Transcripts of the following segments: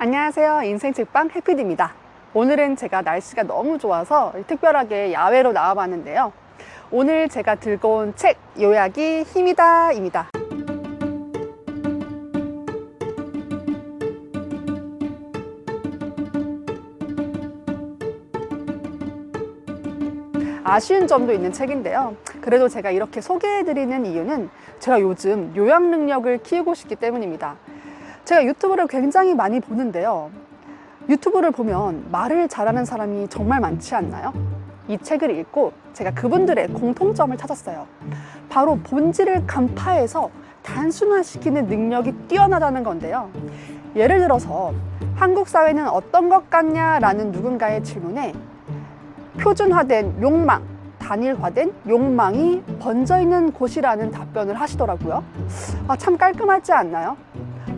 안녕하세요. 인생 책방 해피디입니다. 오늘은 제가 날씨가 너무 좋아서 특별하게 야외로 나와봤는데요. 오늘 제가 들고 온 책 요약이 힘이다입니다. 아쉬운 점도 있는 책인데요. 그래도 제가 이렇게 소개해드리는 이유는 제가 요즘 요약 능력을 키우고 싶기 때문입니다. 제가 유튜브를 굉장히 많이 보는데요. 유튜브를 보면 말을 잘하는 사람이 정말 많지 않나요? 이 책을 읽고 제가 그분들의 공통점을 찾았어요. 바로 본질을 간파해서 단순화시키는 능력이 뛰어나다는 건데요. 예를 들어서 한국 사회는 어떤 것 같냐라는 누군가의 질문에 표준화된 욕망, 단일화된 욕망이 번져 있는 곳이라는 답변을 하시더라고요. 아, 참 깔끔하지 않나요?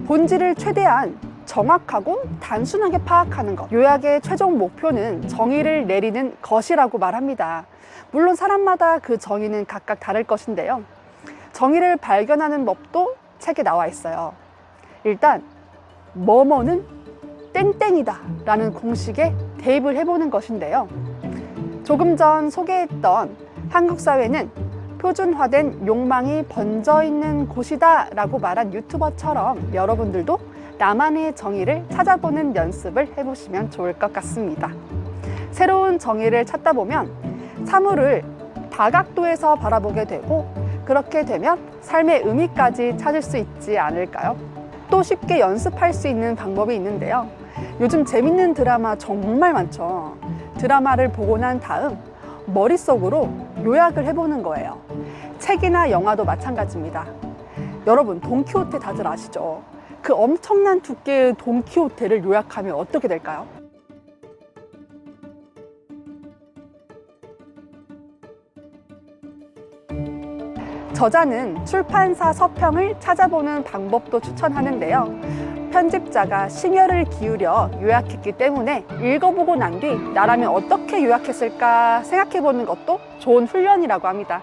본질을 최대한 정확하고 단순하게 파악하는 것. 요약의 최종 목표는 정의를 내리는 것이라고 말합니다. 물론 사람마다 그 정의는 각각 다를 것인데요. 정의를 발견하는 법도 책에 나와 있어요. 일단, 뭐뭐는 땡땡이다 라는 공식에 대입을 해보는 것인데요. 조금 전 소개했던 한국 사회는 표준화된 욕망이 번져 있는 곳이다 라고 말한 유튜버처럼 여러분들도 나만의 정의를 찾아보는 연습을 해보시면 좋을 것 같습니다. 새로운 정의를 찾다 보면 사물을 다각도에서 바라보게 되고 그렇게 되면 삶의 의미까지 찾을 수 있지 않을까요? 또 쉽게 연습할 수 있는 방법이 있는데요. 요즘 재밌는 드라마 정말 많죠. 드라마를 보고 난 다음 머릿속으로 요약을 해보는 거예요. 책이나 영화도 마찬가지입니다. 여러분, 돈키호테 다들 아시죠? 그 엄청난 두께의 돈키호테를 요약하면 어떻게 될까요? 저자는 출판사 서평을 찾아보는 방법도 추천하는데요. 편집자가 심혈을 기울여 요약했기 때문에 읽어보고 난 뒤 나라면 어떻게 요약했을까 생각해 보는 것도 좋은 훈련이라고 합니다.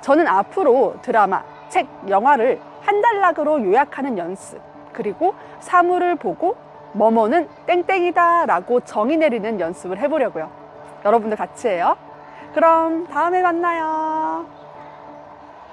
저는 앞으로 드라마, 책, 영화를 한 단락으로 요약하는 연습, 그리고 사물을 보고 뭐뭐는 땡땡이다 라고 정의 내리는 연습을 해보려고요. 여러분들 같이 해요. 그럼 다음에 만나요.